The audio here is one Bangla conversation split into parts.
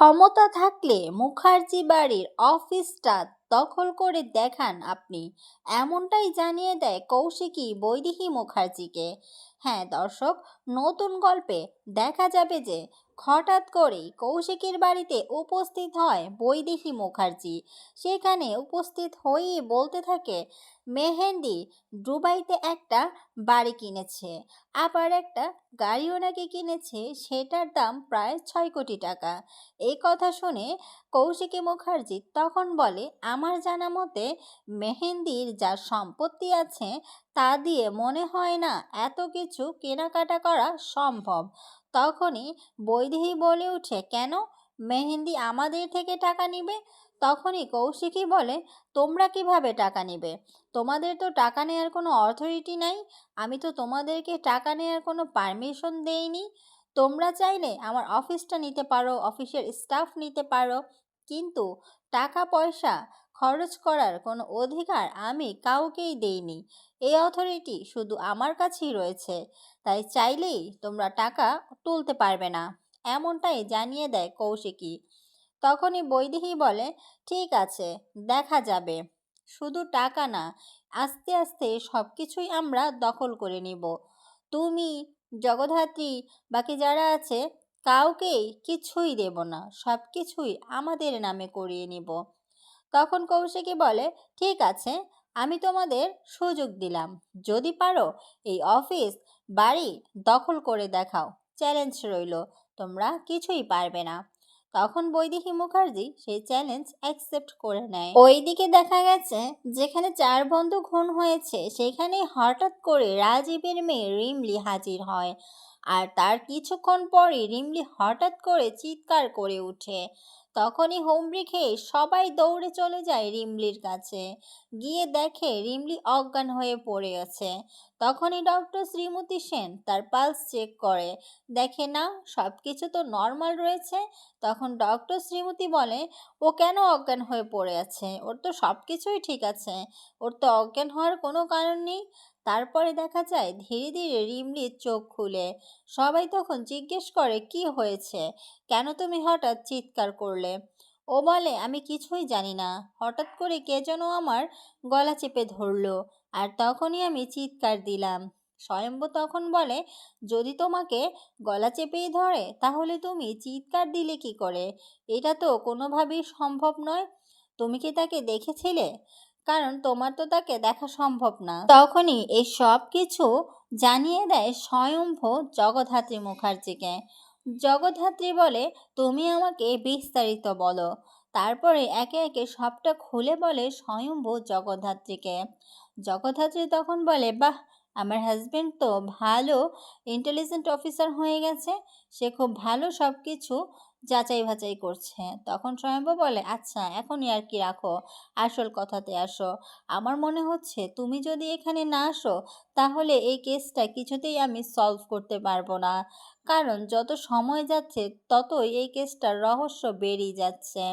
ক্ষমতা থাকলে মুখার্জি বাড়ির অফিসটা দখল করে দেখান আপনি। এমনটাই জানিয়ে দেয় কৌশিকী বৈদিহী মুখার্জিকে। হ্যাঁ দর্শক, নতুন গল্পে দেখা যাবে যে হঠাৎ করেই কৌশিকীর বাড়িতে উপস্থিত হয় বৈদেহী মুখার্জি। সেখানে উপস্থিত হয়েই বলতে থাকে, মেহেন্দি দুবাইতে একটা বাড়ি কিনেছে, আবার একটা গাড়িও নাকি কিনেছে, সেটার দাম প্রায় ছয় কোটি টাকা। এই কথা শুনে কৌশিকী মুখার্জি তখন বলে, আমার জানা মতে মেহেন্দির যা সম্পত্তি আছে, তা দিয়ে মনে হয় না এত কিছু কেনাকাটা করা সম্ভব। তখনই বৈদেহী বলে উঠে কেন? মেহেন্দি আমাদের থেকে টাকা নিবে? তখনই কৌশিকী বলে, তোমরা কীভাবে টাকা নিবে? তোমাদের তো টাকা নেওয়ার কোনো অথরিটি নাই। আমি তো তোমাদেরকে টাকা নেওয়ার কোনো পারমিশন দেইনি। তোমরা চাইলে আমার অফিসটা নিতে পারো অফিসের স্টাফ নিতে পারো। কিন্তু টাকা পয়সা খরচ করার কোনো অধিকার আমি কাউকেই দেইনি। এই অথরিটি শুধু আমার কাছেই রয়েছে। তাই চাইলেই তোমরা টাকা তুলতে পারবে না। এমনটাই জানিয়ে দেয় কৌশিকী। তখনই বৈদেহী বলে, ঠিক আছে, দেখা যাবে। শুধু টাকা না, আস্তে আস্তে সব কিছুই আমরা দখল করে নিব। তুমি, জগদ্ধাত্রী, বাকি যারা আছে, কাউকেই কিছুই দেব না। সব কিছুই আমাদের নামে করিয়ে নিব। তখন কৌশিকী বলে, ঠিক আছে আমি তোমাদের সুযোগ দিলাম। যদি পারো, এই অফিস, বাড়ি দখল করে দেখাও। চ্যালেঞ্জ রইল, তোমরা কিছুই পারবে না। তখন বৈদেহী মুখার্জি সেই চ্যালেঞ্জ অ্যাকসেপ্ট করে নেয়। ওইদিকে দেখা গেছে, যেখানে চার বন্ধু খুন হয়েছে সেখানে হঠাৎ করে রাজীবের মেয়ে রিমলি হাজির হয়। আর তার কিছুক্ষণ পরে রিমলি হঠাৎ করে চিৎকার করে ওঠে। তখনই হোমরি খেয়ে সবাই দৌড়ে চলে যায় রিমলির কাছে। গিয়ে দেখে রিমলি অজ্ঞান হয়ে পড়ে আছে। তখনই ডক্টর শ্রীমতী সেন তার পালস চেক করে। দেখে, না সব কিছু তো নর্মাল রয়েছে। তখন ডক্টর শ্রীমতী বলে, ও কেন অজ্ঞান হয়ে পড়ে আছে? ওর তো সব কিছুই ঠিক আছে। ওর তো অজ্ঞান হওয়ার কোনো কারণ নেই। তারপরে দেখা যায়, ধীরে ধীরে রিমলির চোখ খুলে। সবাই তখন জিজ্ঞেস করে, কি হয়েছে? কেন তুমি হঠাৎ চিৎকার করলে? ও বলে, আমি কিছুই জানি না। হঠাৎ করে কে যেন আমার গলা চেপে ধরলো। আর তখনই আমি চিৎকার দিলাম। স্বয়ম্ভ তখন বলে, যদি তোমাকে গলা চেপেই ধরে, তাহলে তুমি চিৎকার দিলে কি করে? এটা তো কোনোভাবেই সম্ভব নয়। তুমি কি তাকে দেখেছিলে? কারণ তোমার তো তাকে দেখা সম্ভব না। তখনই এই সব কিছু জানিয়ে দেয় স্বয়ম্ভ জগদ্ধাত্রী মুখার্জিকে। জগদ্ধাত্রী বলে, তুমি আমাকে বিস্তারিত বলো। তারপরে একে একে সবটা খুলে বলে স্বয়ম্ভ জগদ্ধাত্রীকে। জগদ্ধাত্রী তখন বলে, বাহ, আমার হাজব্যান্ড তো ভালো ইন্টেলিজেন্ট অফিসার হয়ে গেছে। সে খুব ভালো সব কিছু যাচাই বাছাই করছে। তখন স্বয়ম্ভ বলে আচ্ছা এখনই আর কি রাখো। আসল কথাতে আসো। আমার মনে হচ্ছে তুমি যদি এখানে না আসো, তাহলে এই কেসটা কিছুতেই আমি সলভ করতে পারব না। কারণ যত সময় যাচ্ছে, ততই এই কেসটার রহস্য বেরিয়ে যাচ্ছে।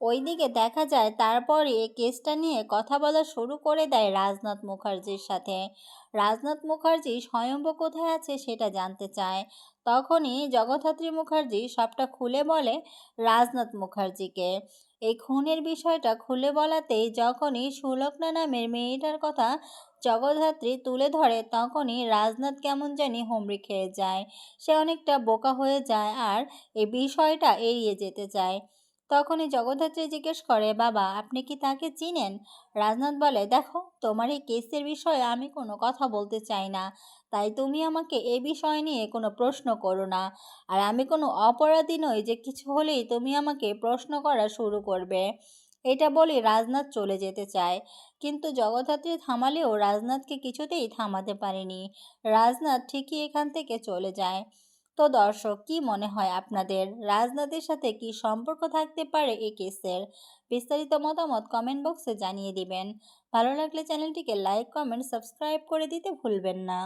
ওইদিকে দেখা যায় তারপরে কেসটা নিয়ে কথা বলা শুরু করে দেয় রাজনাথ মুখার্জির সাথে। রাজনাথ মুখার্জি স্বয়ম্ভ কোথায় আছে সেটা জানতে চায়। তখনই জগদ্ধাত্রী মুখার্জি সবটা খুলে বলে রাজনাথ মুখার্জিকে। এই খুনের বিষয়টা খুলে বলাতেই যখনই সুলগ্না নামের মেয়েটার কথা জগদ্ধাত্রী তুলে ধরে তখনই রাজনাথ কেমন জানি হুমড়ি খেয়ে যায়। সে অনেকটা বোকা হয়ে যায় আর এই বিষয়টা এড়িয়ে যেতে চায়। তখনই জগদ্ধাত্রী জিজ্ঞেস করে, বাবা, আপনি কি তাকে চিনেন? রাজনাথ বলে, দেখো, তোমার এই কেসের বিষয়ে আমি কোনো কথা বলতে চাই না। তাই তুমি আমাকে এ বিষয় নিয়ে কোনো প্রশ্ন করো না। আর আমি কোনো অপরাধী নই যে কিছু হলেই তুমি আমাকে প্রশ্ন করা শুরু করবে। এটা বলে রাজনাথ চলে যেতে চায়। কিন্তু জগদ্ধাত্রী থামালেও রাজনাথকে কিছুতেই থামাতে পারেনি। রাজনাথ ঠিকই এখান থেকে চলে যায়। তো দর্শক, কি মনে হয় আপনাদের? রাজনাথের সাথে কি সম্পর্ক থাকতে পারে এ কেসের? বিস্তারিত মতামত কমেন্ট বক্সে জানিয়ে দিবেন। ভালো লাগলে চ্যানেলটিকে লাইক কমেন্ট সাবস্ক্রাইব করে দিতে ভুলবেন না।